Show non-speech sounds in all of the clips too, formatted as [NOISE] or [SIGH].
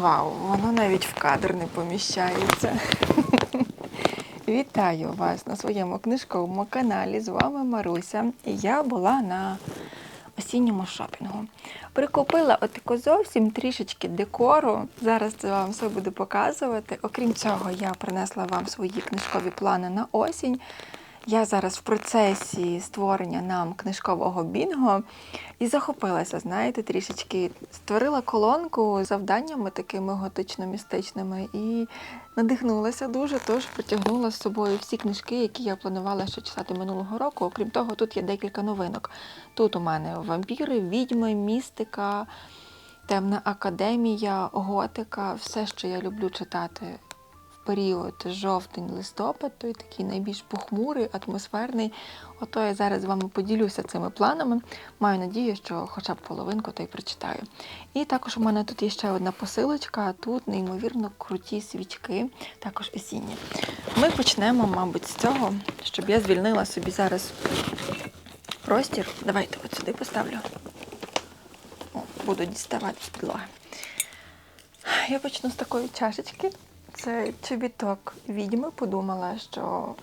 Вау, воно навіть в кадр не поміщається. [LAUGHS] Вітаю вас на своєму книжковому каналі. З вами Маруся. І я була на осінньому шопінгу. Прикупила отако зовсім трішечки декору. Зараз це вам все буду показувати. Окрім цього, я принесла вам свої книжкові плани на осінь. Я зараз в процесі створення нам книжкового бінго і захопилася, знаєте, трішечки створила колонку з завданнями такими готично-містичними і надихнулася дуже, тож притягнула з собою всі книжки, які я планувала ще читати минулого року. Окрім того, тут є декілька новинок. Тут у мене вампіри, відьми, містика, темна академія, готика, все, що я люблю читати період жовтень-листопад, той такий найбільш похмурий, атмосферний. Ото я зараз з вами поділюся цими планами. Маю надію, що хоча б половинку то й прочитаю. І також у мене тут є ще одна посилочка, тут неймовірно круті свічки, також осінні. Ми почнемо, мабуть, з цього, щоб я звільнила собі зараз простір. Давайте от сюди поставлю. О, буду діставати з підлоги. Я почну з такої чашечки. Це чобіток відьми. Подумала, що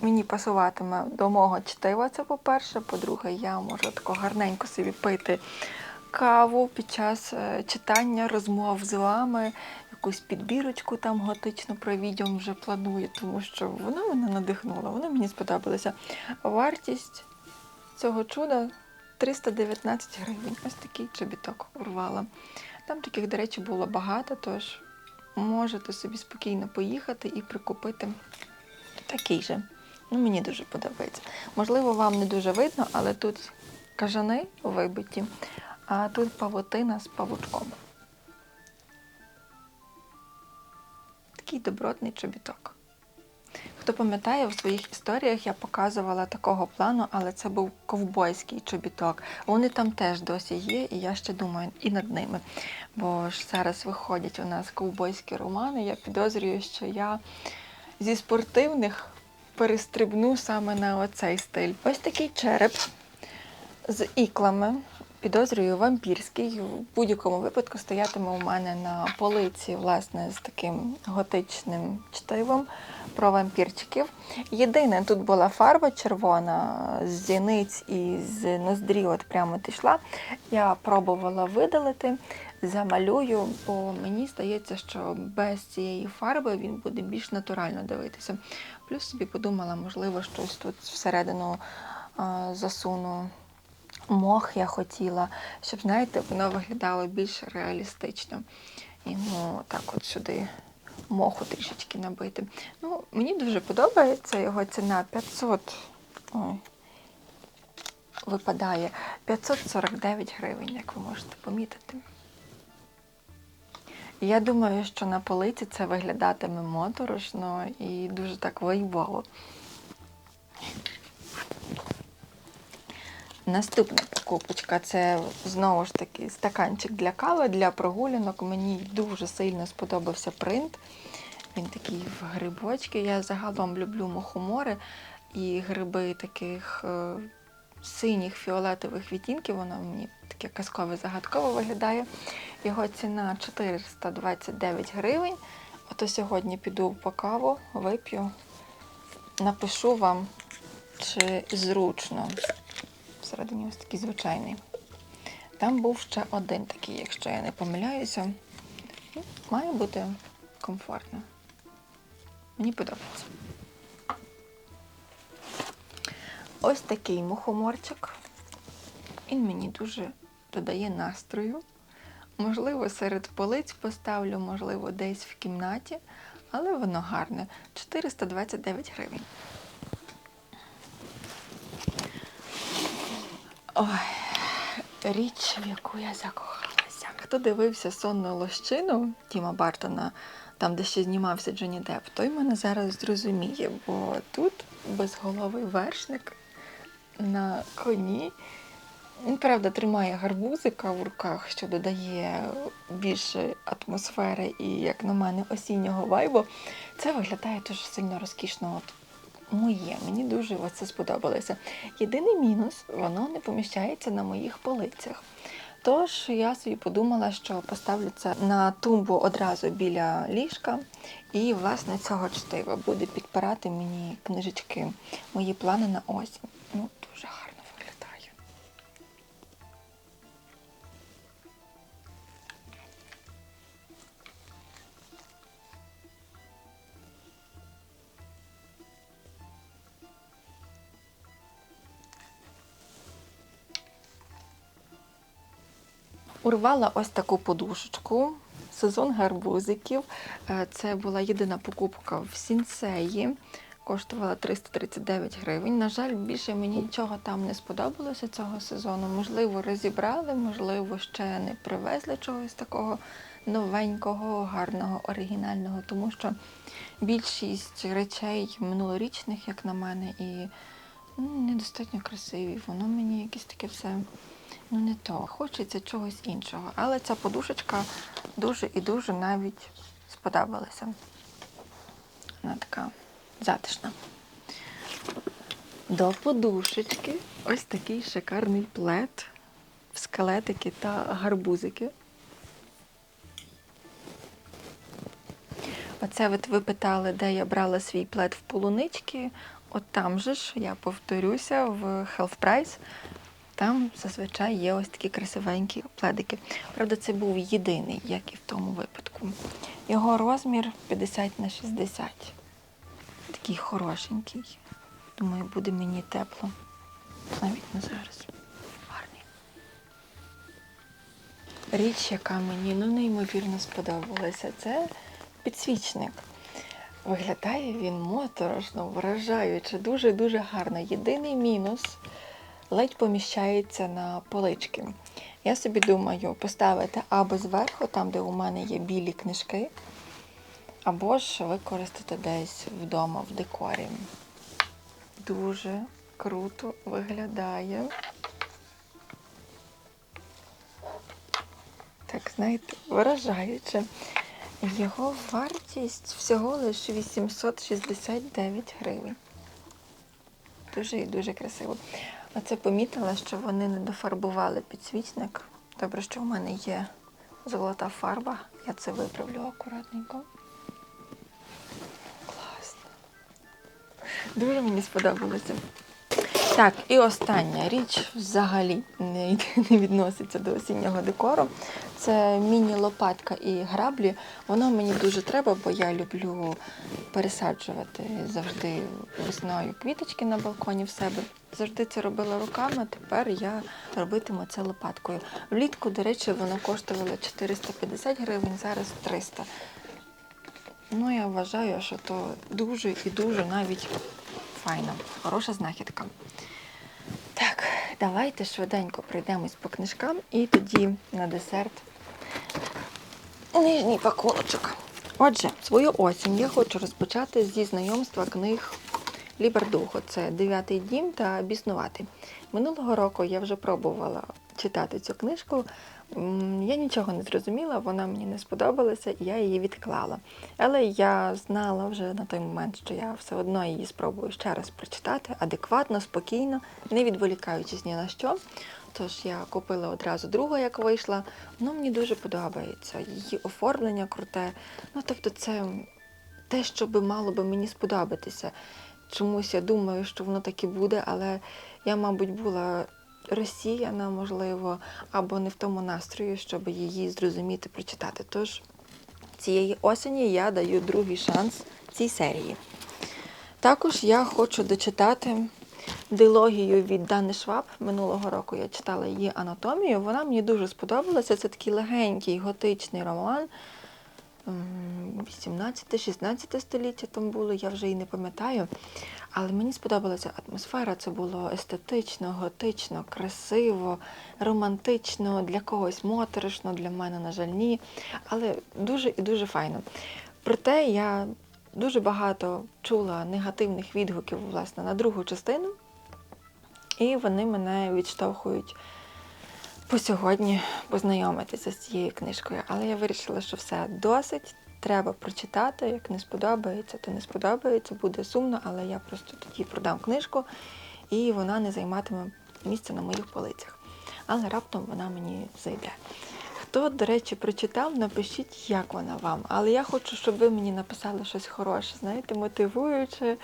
мені пасуватиме до мого чтива. Це по-перше. По-друге, я можу тако гарненько собі пити каву під час е, читання, розмов з вами. Якусь підбірочку там готично про відьом вже планую, тому що вона мене надихнула, вона мені сподобалася. Вартість цього чуда 319 гривень. Ось такий чобіток урвала. Там таких, до речі, було багато, тож можете собі спокійно поїхати і прикупити такий же. Ну, мені дуже подобається. Можливо, вам не дуже видно, але тут кажани вибиті, а тут павутина з павучком. Такий добротний чобіток. Хто пам'ятає, в своїх історіях я показувала такого плану, але це був ковбойський чобіток. Вони там теж досі є, і я ще думаю і над ними. Бо ж зараз виходять у нас ковбойські романи. Я підозрюю, що я зі спортивних перестрибну саме на оцей стиль. Ось такий череп з іклами. Підозрюю вампірський. В будь-якому випадку стоятиме у мене на полиці, власне, з таким готичним чтивом про вампірчиків. Єдине, тут була фарба червона з зіниць і з ноздрі, от прямо пішла. Я пробувала видалити, замалюю, бо мені здається, що без цієї фарби він буде більш натурально дивитися. Плюс собі подумала, можливо, щось тут всередину засуну. Мох я хотіла, щоб, знаєте, воно виглядало більш реалістично. І ну, так от сюди моху трішечки набити. Ну, мені дуже подобається його ціна 500. Ой, випадає 549 гривень, як ви можете помітити. Я думаю, що на полиці це виглядатиме моторошно і дуже так вайбово. Наступна покупочка це знову ж таки стаканчик для кави для прогулянок. Мені дуже сильно сподобався принт. Він такий в грибочки. Я загалом люблю мухомори і гриби таких е, синіх фіолетових відтінків. Воно мені таке казкове загадково виглядає. Його ціна 429 гривень. Ото сьогодні піду по каву, вип'ю, напишу вам, чи зручно всередині ось такий звичайний. Там був ще один такий, якщо я не помиляюся. Ну, Має бути комфортно. Мені подобається. Ось такий мухоморчик. Він мені дуже додає настрою. Можливо, серед полиць поставлю, можливо, десь в кімнаті, але воно гарне. 429 гривень. Ой, річ, в яку я закохалася. Хто дивився сонну лощину Тіма Бартона, там, де ще знімався Джонні Депп, той мене зараз зрозуміє, бо тут безголовий вершник на коні. Він, правда, тримає гарбузика в руках, що додає більше атмосфери і, як на мене, осіннього вайбу. Це виглядає дуже сильно розкішно. От моє, мені дуже це сподобалося. Єдиний мінус, воно не поміщається на моїх полицях. Тож я собі подумала, що поставлю це на тумбу одразу біля ліжка, і власне цього чтива буде підпирати мені книжечки, мої плани на осінь. Урвала ось таку подушечку. Сезон гарбузиків. Е, Це була єдина покупка в сінсеї. Коштувала 339 гривень. На жаль, більше мені нічого там не сподобалося цього сезону. Можливо, розібрали, можливо, ще не привезли чогось такого новенького, гарного, оригінального, тому що більшість речей минулорічних, як на мене, і ну, недостатньо красиві. Воно мені якесь таке все ну не то. Хочеться чогось іншого. Але ця подушечка дуже і дуже навіть сподобалася. Вона така затишна. До подушечки ось такий шикарний плед скелетики та гарбузики. Оце от ви питали, де я брала свій плед в полунички. От там же ж, я повторюся, в Health Price. Там зазвичай є ось такі красивенькі пледики. Правда, це був єдиний, як і в тому випадку. Його розмір 50 на 60. Такий хорошенький. Думаю, буде мені тепло. Навіть не зараз. Гарний. Річ, яка мені ну, неймовірно сподобалася, це підсвічник. Виглядає він моторошно, вражаюче, дуже-дуже гарно. Єдиний мінус ледь поміщається на полички. Я собі думаю поставити або зверху, там, де у мене є білі книжки, або ж використати десь вдома в декорі. Дуже круто виглядає. Так, знаєте, вражаюче. Його вартість всього лише 869 гривень. Дуже і дуже красиво. Оце помітила, що вони не дофарбували підсвічник. Добре, що в мене є золота фарба. Я це виправлю акуратненько. Класно. Дуже мені сподобалося. Так, і остання річ взагалі не, не відноситься до осіннього декору. Це міні-лопатка і граблі. Воно мені дуже треба, бо я люблю пересаджувати завжди весною квіточки на балконі в себе. Завжди це робила руками, тепер я робитиму це лопаткою. Влітку, до речі, воно коштувало 450 гривень, зараз 300. Ну, я вважаю, що то дуже і дуже навіть файно, хороша знахідка. Так, давайте швиденько пройдемось по книжкам і тоді на десерт нижній пакуночок. Отже, свою осінь я хочу розпочати зі знайомства книг Лібердухо. Це дев'ятий дім та біснувати. Минулого року я вже пробувала читати цю книжку. Я нічого не зрозуміла, вона мені не сподобалася, і я її відклала. Але я знала вже на той момент, що я все одно її спробую ще раз прочитати адекватно, спокійно, не відволікаючись ні на що. Тож я купила одразу другу, як вийшла. Воно мені дуже подобається. Її оформлення круте. Ну, тобто, це те, що би мало би мені сподобатися. Чомусь я думаю, що воно так і буде, але я, мабуть, була розсіяна, можливо, або не в тому настрої, щоб її зрозуміти, прочитати. Тож цієї осені я даю другий шанс цій серії. Також я хочу дочитати дилогію від Дани Шваб. Минулого року я читала її анатомію. Вона мені дуже сподобалася. Це такий легенький готичний роман. 18-16 століття там було, я вже і не пам'ятаю. Але мені сподобалася атмосфера, це було естетично, готично, красиво, романтично, для когось моторошно, для мене, на жаль, ні. Але дуже і дуже файно. Проте я дуже багато чула негативних відгуків власне, на другу частину, і вони мене відштовхують по сьогодні познайомитися з цією книжкою. Але я вирішила, що все досить. Треба прочитати. Як не сподобається, то не сподобається, буде сумно, але я просто тоді продам книжку і вона не займатиме місця на моїх полицях. але раптом вона мені зайде. Хто, до речі, прочитав, напишіть, як вона вам. Але я хочу, щоб ви мені написали щось хороше, знаєте, мотивуюче,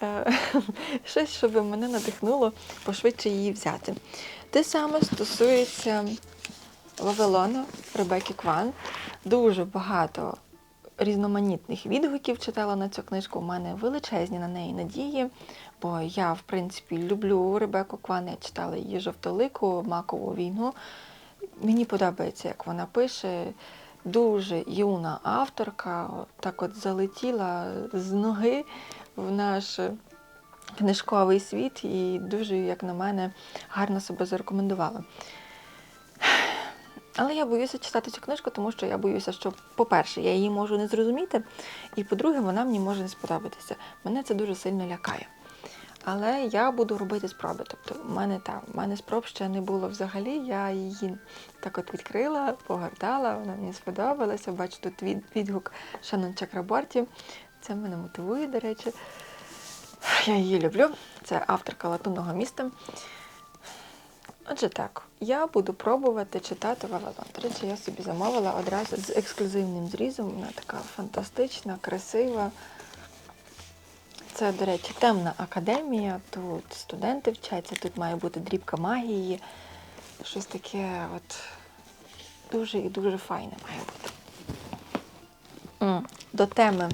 [LAUGHS] щось, щоб мене надихнуло пошвидше її взяти. Те саме стосується Вавилона Ребекки Кван. Дуже багато різноманітних відгуків читала на цю книжку. У мене величезні на неї надії, бо я, в принципі, люблю Ребеку Кван. Я читала її жовтолику, макову війну. Мені подобається, як вона пише. Дуже юна авторка, так от залетіла з ноги в наш книжковий світ і дуже, як на мене, гарно себе зарекомендувала. Але я боюся читати цю книжку, тому що я боюся, що, по-перше, я її можу не зрозуміти, і по-друге, вона мені може не сподобатися. Мене це дуже сильно лякає. Але я буду робити спроби. Тобто, в мене та в мене спроб ще не було взагалі. Я її так от відкрила, погортала, вона мені сподобалася. Бачу тут від, відгук Шанон Чакраборті. Це мене мотивує, до речі. Я її люблю. Це авторка латунного міста. Отже, так, я буду пробувати читати Вавилон. До речі, я собі замовила одразу з ексклюзивним зрізом. Вона така фантастична, красива. Це, до речі, темна академія. Тут студенти вчаться, тут має бути дрібка магії. Щось таке от дуже і дуже файне має бути. До теми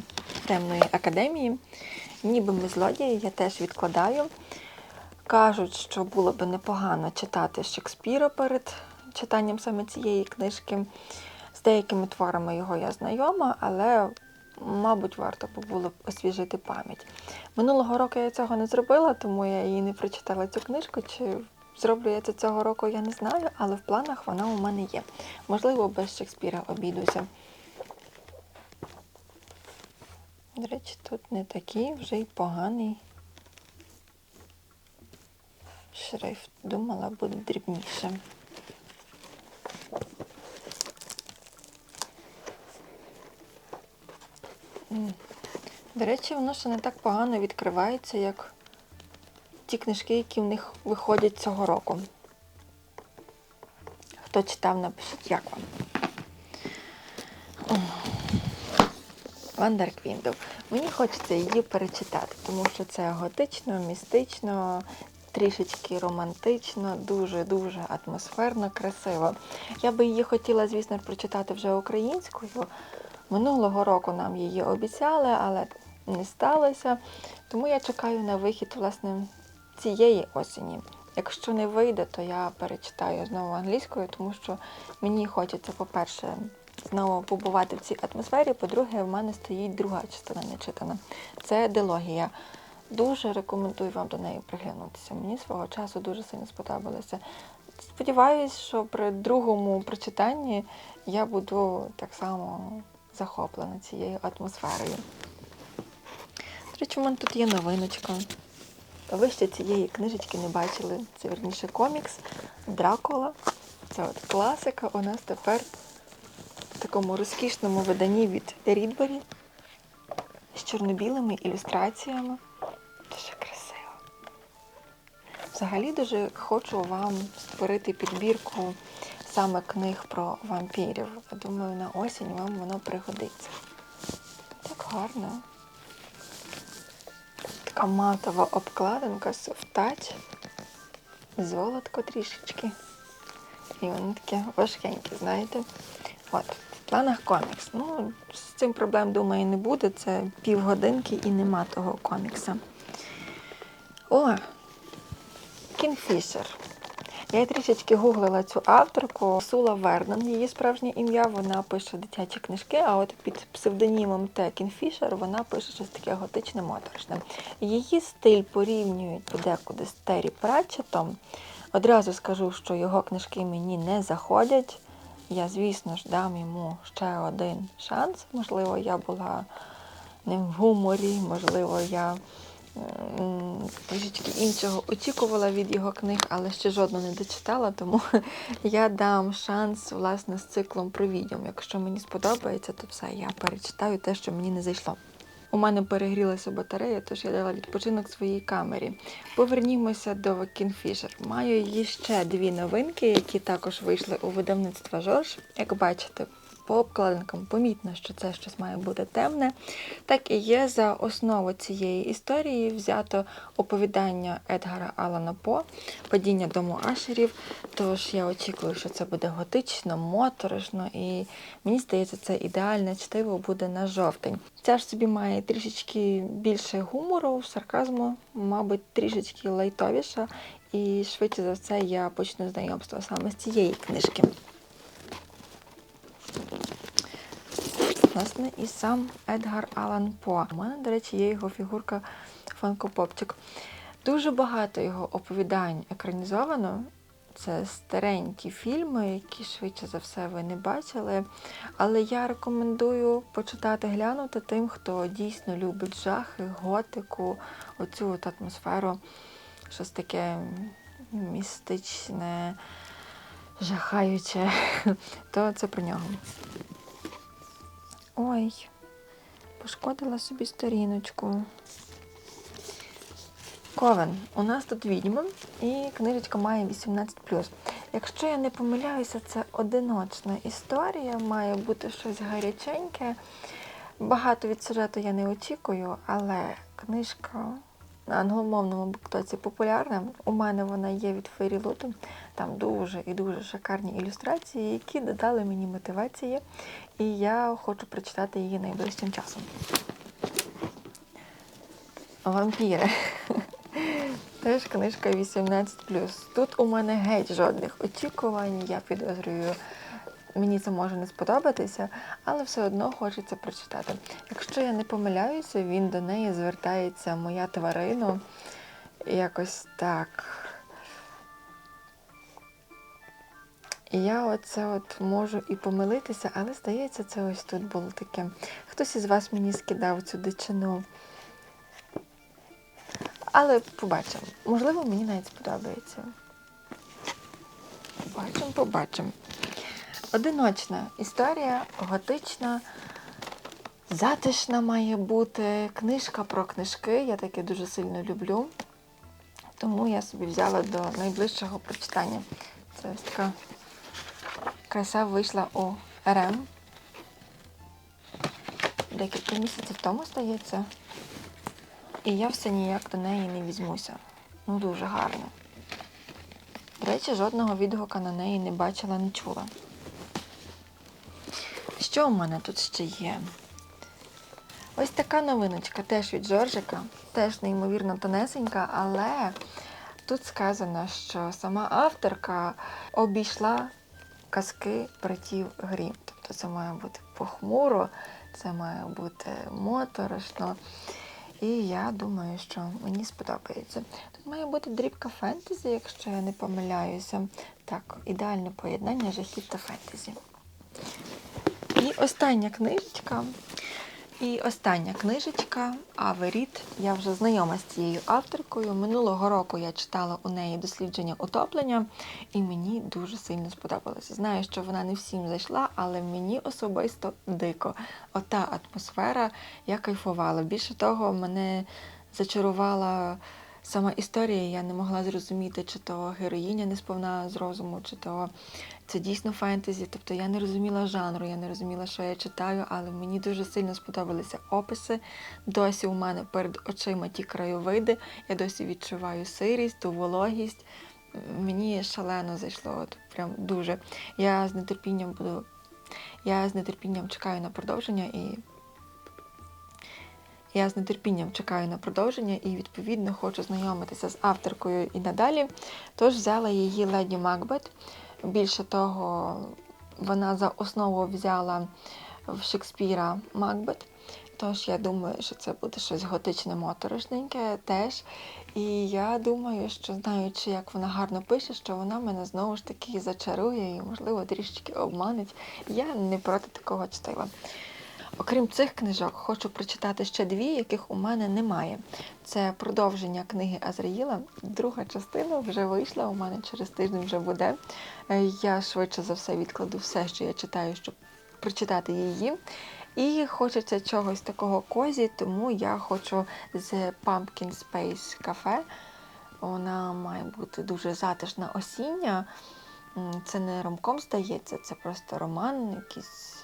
темної академії. Ніби ми злодії, я теж відкладаю. Кажуть, що було би непогано читати Шекспіра перед читанням саме цієї книжки. З деякими творами його я знайома, але, мабуть, варто було б освіжити пам'ять. Минулого року я цього не зробила, тому я її не прочитала цю книжку. Чи зроблю я це цього року, я не знаю, але в планах вона у мене є. Можливо, без Шекспіра обійдуся. До речі, тут не такий вже й поганий шрифт. Думала, буде дрібніше. До речі, воно ще не так погано відкривається, як ті книжки, які в них виходять цього року. Хто читав, напишіть, як вам. Вандер Квіндл. Мені хочеться її перечитати, тому що це готично, містично, трішечки романтично, дуже-дуже атмосферно, красиво. Я би її хотіла, звісно, прочитати вже українською. Минулого року нам її обіцяли, але не сталося. Тому я чекаю на вихід власне цієї осені. Якщо не вийде, то я перечитаю знову англійською, тому що мені хочеться, по-перше, знову побувати в цій атмосфері. По-друге, в мене стоїть друга частина нечитана. Це дилогія. Дуже рекомендую вам до неї приглянутися. Мені свого часу дуже сильно сподобалося. Сподіваюсь, що при другому прочитанні я буду так само захоплена цією атмосферою. До речі, у мене тут є новиночка. Ви ще цієї книжечки не бачили. Це верніше комікс Дракула. Це от класика у нас тепер в такому розкішному виданні від Рідбері з чорно-білими ілюстраціями. Дуже красиво. Взагалі дуже хочу вам створити підбірку саме книг про вампірів. Думаю, на осінь вам воно пригодиться. Так гарно. Така матова обкладинка, софтач, золотко трішечки. І воно таке важкеньке, знаєте. От, планах комікс. Ну, з цим проблем, думаю, не буде. Це півгодинки і нема того комікса. О, Кінфішер. Я трішечки гуглила цю авторку Сула Вернон, її справжнє ім'я. Вона пише дитячі книжки, а от під псевдонімом Т. Кінфішер вона пише щось таке готичне моторошне. Її стиль порівнюють подекуди з Террі Пратчетом. Одразу скажу, що його книжки мені не заходять. Я, звісно ж, дам йому ще один шанс. Можливо, я була не в гуморі, можливо, я трішечки іншого очікувала від його книг, але ще жодну не дочитала, тому [LAUGHS] я дам шанс власне з циклом про відьом. Якщо мені сподобається, то все, я перечитаю те, що мені не зайшло. У мене перегрілася батарея, тож я дала відпочинок своїй камері. Повернімося до Kingfisher. Маю її ще дві новинки, які також вийшли у видавництва Жорж. Як бачите, по обкладинкам помітно, що це щось має бути темне. Так і є за основу цієї історії взято оповідання Едгара Алана По Падіння дому Ашерів. Тож я очікую, що це буде готично, моторошно, і мені здається, це ідеальне чтиво буде на жовтень. Ця ж собі має трішечки більше гумору, сарказму, мабуть, трішечки лайтовіша. І швидше за все я почну знайомство саме з цієї книжки. Власне, і сам Едгар Алан По. У мене, до речі, є його фігурка Фанкопопчик. Дуже багато його оповідань екранізовано. Це старенькі фільми, які швидше за все ви не бачили. Але я рекомендую почитати, глянути тим, хто дійсно любить жахи, готику, оцю от атмосферу, щось таке містичне, жахаюче, [LAUGHS] то це про нього. Ой, пошкодила собі сторіночку. Ковен. У нас тут відьма, і книжечка має 18. Якщо я не помиляюся, це одиночна історія, має бути щось гаряченьке. Багато від сюжету я не очікую, але книжка на англомовному буктоці популярна. У мене вона є від Фері Луту. Там дуже і дуже шикарні ілюстрації, які додали мені мотивації, і я хочу прочитати її найближчим часом. Вампіри. [LAUGHS] Теж книжка 18. Тут у мене геть жодних очікувань. Я підозрюю, мені це може не сподобатися, але все одно хочеться прочитати. Якщо я не помиляюся, він до неї звертається моя тварина. Якось так. І я оце от можу і помилитися, але здається, це ось тут було таке. Хтось із вас мені скидав цю дичину. Але побачимо. Можливо, мені навіть сподобається. Побачимо, побачимо. Одиночна історія, готична, затишна має бути. Книжка про книжки. Я таке дуже сильно люблю. Тому я собі взяла до найближчого прочитання. Це ось така краса вийшла у РМ. Декілька місяців тому стається. І я все ніяк до неї не візьмуся. Ну, дуже гарно. До речі, жодного відгука на неї не бачила, не чула. Що у мене тут ще є? Ось така новиночка теж від Жоржика, теж неймовірно тонесенька, але тут сказано, що сама авторка обійшла казки братів Грім. Тобто це має бути похмуро, це має бути моторошно. І я думаю, що мені сподобається. Тут має бути дрібка фентезі, якщо я не помиляюся. Так, ідеальне поєднання жахів та фентезі. І остання книжечка. І остання книжечка Аверіт. Я вже знайома з цією авторкою. Минулого року я читала у неї дослідження утоплення, і мені дуже сильно сподобалося. Знаю, що вона не всім зайшла, але мені особисто дико. Ота атмосфера, я кайфувала. Більше того, мене зачарувала. Сама історія, я не могла зрозуміти, чи то героїня не сповна з розуму, чи то це дійсно фентезі. Тобто я не розуміла жанру, я не розуміла, що я читаю, але мені дуже сильно сподобалися описи. Досі у мене перед очима ті краєвиди, я досі відчуваю сирість, ту вологість. Мені шалено зайшло, от прям дуже. Я з нетерпінням буду. Я з нетерпінням чекаю на продовження і я з нетерпінням чекаю на продовження і, відповідно, хочу знайомитися з авторкою і надалі. Тож взяла її Леді Макбет. Більше того, вона за основу взяла в Шекспіра Макбет. Тож я думаю, що це буде щось готичне моторошненьке теж. І я думаю, що знаючи, як вона гарно пише, що вона мене знову ж таки зачарує і, можливо, трішечки обманить. Я не проти такого чтива. Окрім цих книжок, хочу прочитати ще дві, яких у мене немає. Це продовження книги Азраїла. Друга частина вже вийшла, у мене через тиждень вже буде. Е, Я швидше за все відкладу все, що я читаю, щоб прочитати її. І хочеться чогось такого козі, тому я хочу з Pumpkin Space Cafe. Вона має бути дуже затишна осіння. Це не ромком здається, це просто роман, якийсь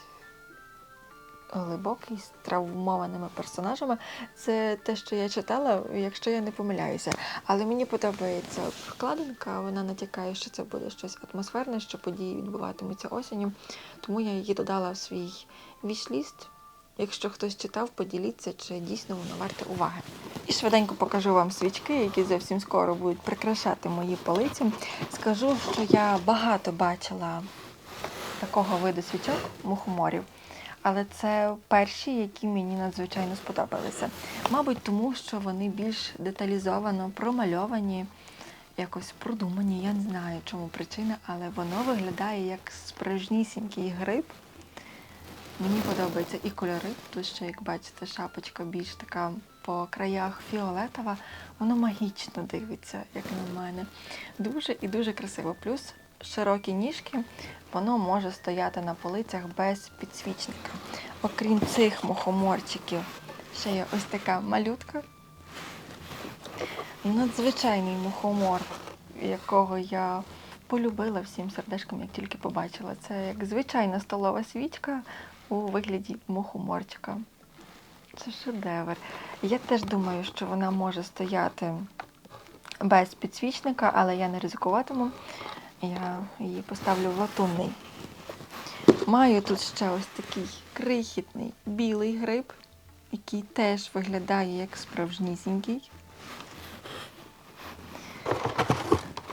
глибокий з травмованими персонажами. Це те, що я читала, якщо я не помиляюся. Але мені подобається вкладинка, вона натякає, що це буде щось атмосферне, що події відбуватимуться осінню. Тому я її додала в свій вішліст. Якщо хтось читав, поділіться, чи дійсно воно варте уваги. І швиденько покажу вам свічки, які зовсім скоро будуть прикрашати мої полиці. Скажу, що я багато бачила такого виду свічок мухоморів. Але це перші, які мені надзвичайно сподобалися. Мабуть, тому що вони більш деталізовано промальовані, якось продумані. Я не знаю, чому причина, але воно виглядає як справжнісінький гриб. Мені подобаються і кольори. Тут ще, як бачите, шапочка більш така по краях фіолетова. Воно магічно дивиться, як на мене. Дуже і дуже красиво. Плюс широкі ніжки, воно може стояти на полицях без підсвічника. Окрім цих мухоморчиків, ще є ось така малютка. Надзвичайний мухомор, якого я полюбила всім сердечком, як тільки побачила. Це як звичайна столова свічка у вигляді мухоморчика. Це шедевр. Я теж думаю, що вона може стояти без підсвічника, але я не ризикуватиму. Я її поставлю в латунний. Маю тут ще ось такий крихітний білий гриб, який теж виглядає як справжнісінький.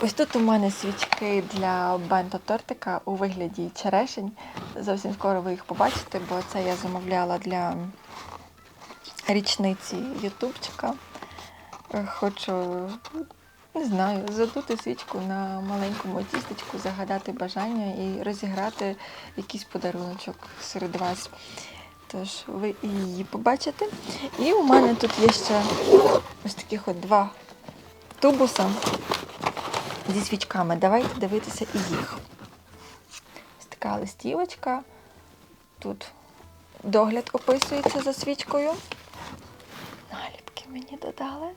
Ось тут у мене свічки для бенто-тортика у вигляді черешень. Зовсім скоро ви їх побачите, бо це я замовляла для річниці ютубчика. Хочу, не знаю, задути свічку на маленькому тістечку, загадати бажання і розіграти якийсь подаруночок серед вас. Тож ви її побачите. І у мене тут є ще ось таких от два тубуса зі свічками. Давайте дивитися і їх. Ось така листівочка. Тут догляд описується за свічкою. Наліпки мені додали.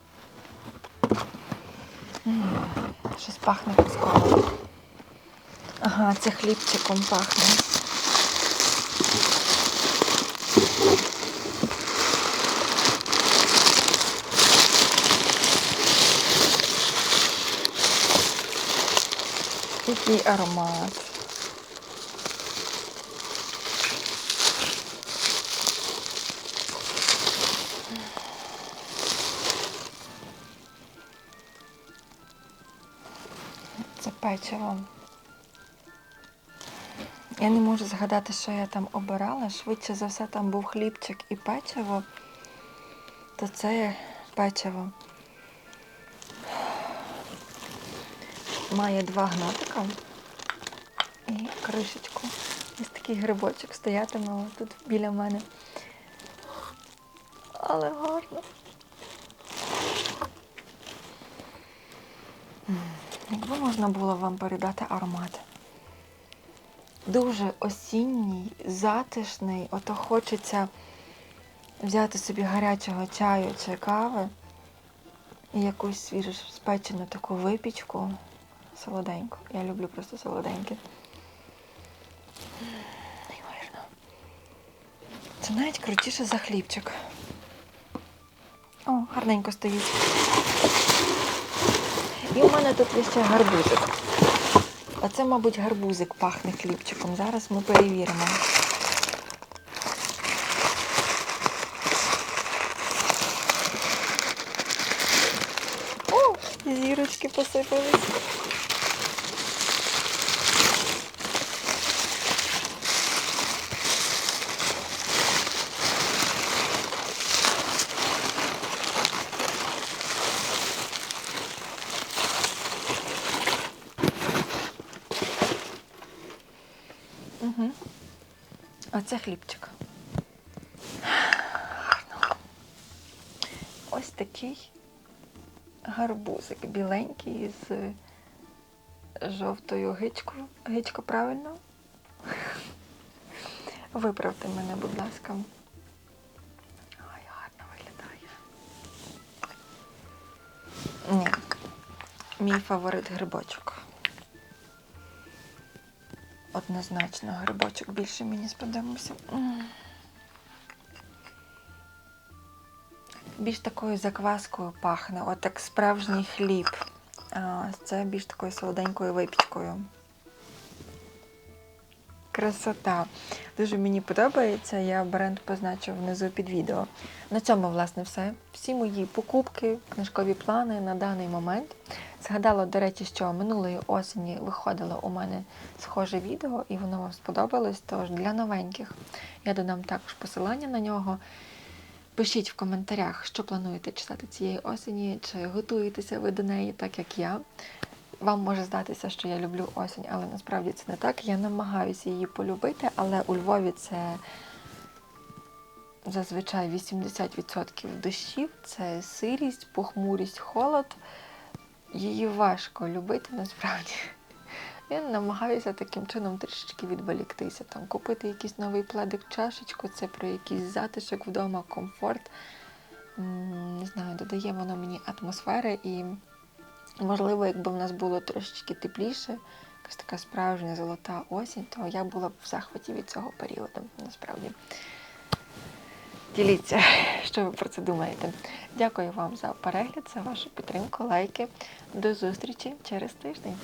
Щось пахне казково. Ага, це хлібчиком пахне. Який аромат. Печиво. Я не можу згадати, що я там обирала. Швидше за все, там був хлібчик і печиво. То це печиво. Має два гнотика і кришечку. Ось такий грибочок стоятиме тут біля мене. Але гарно. Якби можна було вам передати аромат. Дуже осінній, затишний, ото хочеться взяти собі гарячого чаю чи кави і якусь свіжу спечену таку випічку солоденьку. Я люблю просто солоденьке. Неймовірно. Це навіть крутіше за хлібчик. О, гарненько стоїть. І у мене тут є ще гарбузик. А це, мабуть, гарбузик пахне хлібчиком. Зараз ми перевіримо. О, зірочки посипались. Угу. Оце хлібчик. Гарно. Ось такий гарбузик біленький з жовтою гичкою. Гичка правильно? Виправте мене, будь ласка. Ой, гарно виглядає. Ні. Мій фаворит грибочок. Однозначно, грибочок більше мені сподобався. Більш такою закваскою пахне, от як справжній хліб. Це більш такою солоденькою випічкою. Красота. Дуже мені подобається. Я бренд позначу внизу під відео. На цьому, власне, все. Всі мої покупки, книжкові плани на даний момент. Згадала, до речі, що минулої осені виходило у мене схоже відео, і воно вам сподобалось. Тож для новеньких я додам також посилання на нього. Пишіть в коментарях, що плануєте читати цієї осені, чи готуєтеся ви до неї, так як я. Вам може здатися, що я люблю осінь, але насправді це не так. Я намагаюся її полюбити, але у Львові це зазвичай 80% дощів, це сирість, похмурість, холод. Її важко любити насправді. Я намагаюся таким чином трішечки відволіктися, там купити якийсь новий пледик, чашечку, це про якийсь затишок вдома, комфорт. Не знаю, додає воно мені атмосфери і, можливо, якби в нас було трошечки тепліше, якась така справжня золота осінь, то я була б в захваті від цього періоду, насправді. Діліться, що ви про це думаєте. Дякую вам за перегляд, за вашу підтримку, лайки. До зустрічі через тиждень.